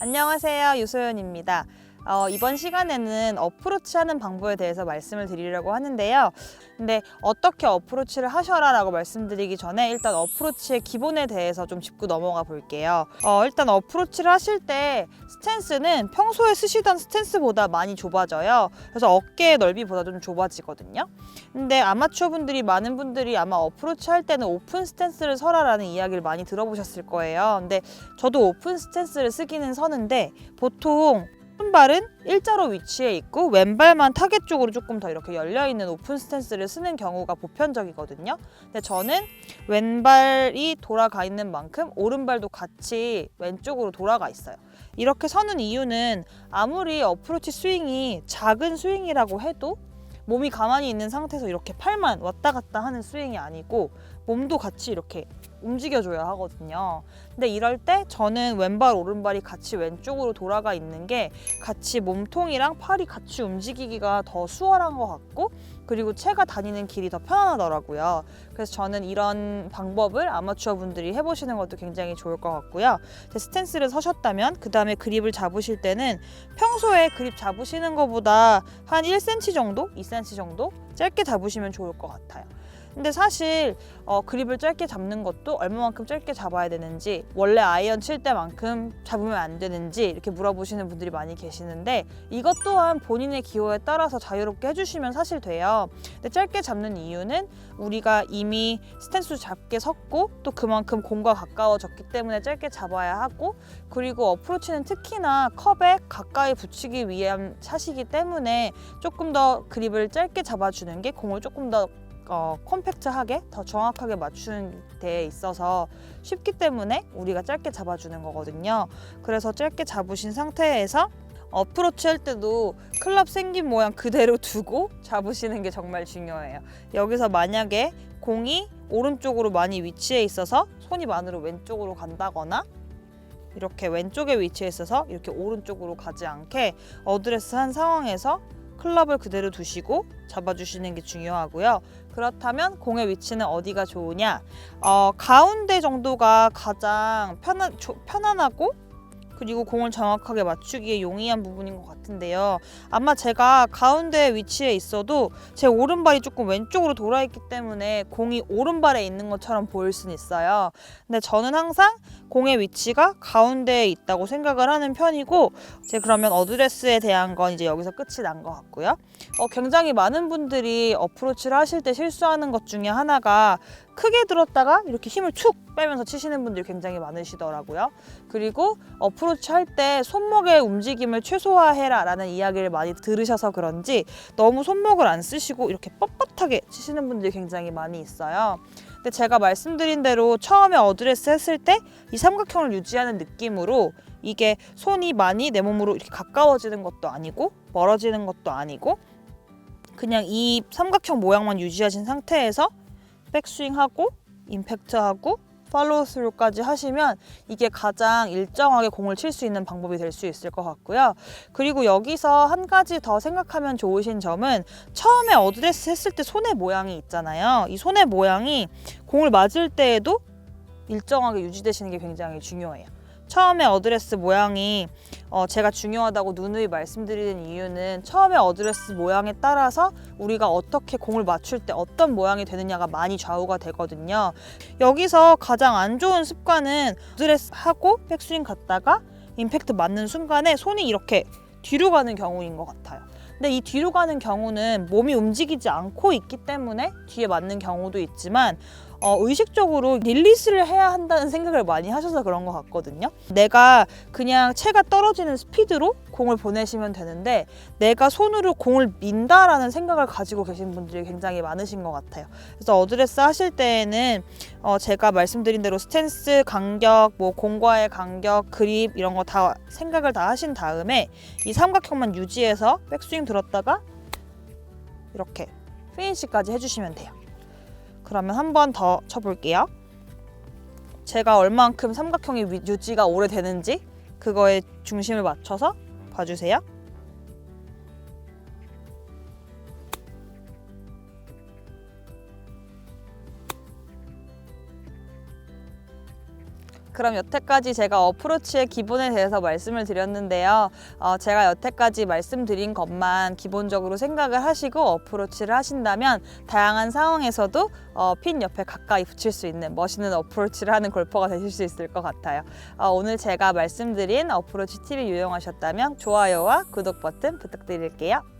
안녕하세요. 유소연입니다. 어, 이번 시간에는 어프로치 하는 방법에 대해서 말씀을 드리려고 하는데요. 근데 어떻게 어프로치를 하셔라 라고 말씀드리기 전에 일단 어프로치의 기본에 대해서 좀 짚고 넘어가 볼게요. 어, 일단 어프로치를 하실 때 스탠스는 평소에 쓰시던 스탠스보다 많이 좁아져요. 그래서 어깨 넓이보다 좀 좁아지거든요. 근데 아마추어 분들이 많은 분들이 아마 어프로치 할 때는 오픈 스탠스를 서라라는 이야기를 많이 들어보셨을 거예요. 근데 저도 오픈 스탠스를 쓰기는 서는데 보통 오른발은 일자로 위치해 있고 왼발만 타겟 쪽으로 조금 더 이렇게 열려 있는 오픈 스탠스를 쓰는 경우가 보편적이거든요. 근데 저는 왼발이 돌아가 있는 만큼 오른발도 같이 왼쪽으로 돌아가 있어요. 이렇게 서는 이유는 아무리 어프로치 스윙이 작은 스윙이라고 해도 몸이 가만히 있는 상태에서 이렇게 팔만 왔다 갔다 하는 스윙이 아니고 몸도 같이 이렇게 움직여줘야 하거든요. 근데 이럴 때 저는 왼발 오른발이 같이 왼쪽으로 돌아가 있는 게 같이 몸통이랑 팔이 같이 움직이기가 더 수월한 것 같고 그리고 채가 다니는 길이 더 편안하더라고요. 그래서 저는 이런 방법을 아마추어 분들이 해보시는 것도 굉장히 좋을 것 같고요. 스탠스를 서셨다면 그 다음에 그립을 잡으실 때는 평소에 그립 잡으시는 것보다 한 1cm 정도, 2cm 정도 짧게 잡으시면 좋을 것 같아요. 근데 사실 어, 그립을 짧게 잡는 것도 얼마만큼 짧게 잡아야 되는지 원래 아이언 칠 때만큼 잡으면 안 되는지 이렇게 물어보시는 분들이 많이 계시는데 이것 또한 본인의 기호에 따라서 자유롭게 해주시면 사실 돼요. 근데 짧게 잡는 이유는 우리가 이미 스탠스 잡게 섰고 또 그만큼 공과 가까워졌기 때문에 짧게 잡아야 하고 그리고 어프로치는 특히나 컵에 가까이 붙이기 위한 샷이기 때문에 조금 더 그립을 짧게 잡아주는 게 공을 조금 더 어, 컴팩트하게 더 정확하게 맞추는 데 있어서 쉽기 때문에 우리가 짧게 잡아주는 거거든요. 그래서 짧게 잡으신 상태에서 어프로치 할 때도 클럽 생긴 모양 그대로 두고 잡으시는 게 정말 중요해요. 여기서 만약에 공이 오른쪽으로 많이 위치해 있어서 손이 많으로 왼쪽으로 간다거나 이렇게 왼쪽에 위치해 있어서 이렇게 오른쪽으로 가지 않게 어드레스 한 상황에서 클럽을 그대로 두시고 잡아주시는 게 중요하고요. 그렇다면 공의 위치는 어디가 좋으냐? 어, 가운데 정도가 가장 편안, 조, 편안하고 그리고 공을 정확하게 맞추기에 용이한 부분인 것 같은데요. 아마 제가 가운데 위치에 있어도 제 오른발이 조금 왼쪽으로 돌아 있기 때문에 공이 오른발에 있는 것처럼 보일 수는 있어요. 근데 저는 항상 공의 위치가 가운데에 있다고 생각을 하는 편이고 이제 그러면 어드레스에 대한 건 이제 여기서 끝이 난 것 같고요. 어, 굉장히 많은 분들이 어프로치를 하실 때 실수하는 것 중에 하나가 크게 들었다가 이렇게 힘을 툭 빼면서 치시는 분들이 굉장히 많으시더라고요. 그리고 어프로 치 할 때 손목의 움직임을 최소화해라 라는 이야기를 많이 들으셔서 그런지 너무 손목을 안 쓰시고 이렇게 뻣뻣하게 치시는 분들이 굉장히 많이 있어요. 근데 제가 말씀드린 대로 처음에 어드레스 했을 때 이 삼각형을 유지하는 느낌으로 이게 손이 많이 내 몸으로 이렇게 가까워지는 것도 아니고 멀어지는 것도 아니고 그냥 이 삼각형 모양만 유지하신 상태에서 백스윙하고 임팩트하고 팔로우 스루까지 하시면 이게 가장 일정하게 공을 칠 수 있는 방법이 될 수 있을 것 같고요. 그리고 여기서 한 가지 더 생각하면 좋으신 점은 처음에 어드레스 했을 때 손의 모양이 있잖아요. 이 손의 모양이 공을 맞을 때에도 일정하게 유지되시는 게 굉장히 중요해요. 처음에 어드레스 모양이 어, 제가 중요하다고 누누이 말씀드리는 이유는 처음에 어드레스 모양에 따라서 우리가 어떻게 공을 맞출 때 어떤 모양이 되느냐가 많이 좌우가 되거든요. 여기서 가장 안 좋은 습관은 어드레스 하고 백스윙 갔다가 임팩트 맞는 순간에 손이 이렇게 뒤로 가는 경우인 것 같아요. 근데 이 뒤로 가는 경우는 몸이 움직이지 않고 있기 때문에 뒤에 맞는 경우도 있지만 어, 의식적으로 릴리스를 해야 한다는 생각을 많이 하셔서 그런 것 같거든요. 내가 그냥 채가 떨어지는 스피드로 공을 보내시면 되는데 내가 손으로 공을 민다라는 생각을 가지고 계신 분들이 굉장히 많으신 것 같아요. 그래서 어드레스 하실 때에는 어, 제가 말씀드린 대로 스탠스, 간격, 뭐 공과의 간격, 그립 이런 거 다 생각을 다 하신 다음에 이 삼각형만 유지해서 백스윙 들었다가 이렇게 피니시까지 해주시면 돼요. 그러면 한 번 더 쳐볼게요. 제가 얼만큼 삼각형이 위- 유지가 오래되는지 그거에 중심을 맞춰서 봐주세요. 그럼 여태까지 제가 어프로치의 기본에 대해서 말씀을 드렸는데요. 어, 제가 여태까지 말씀드린 것만 기본적으로 생각을 하시고 어프로치를 하신다면 다양한 상황에서도 어, 핀 옆에 가까이 붙일 수 있는 멋있는 어프로치를 하는 골퍼가 되실 수 있을 것 같아요. 어, 오늘 제가 말씀드린 어프로치 팁이 유용하셨다면 좋아요와 구독 버튼 부탁드릴게요.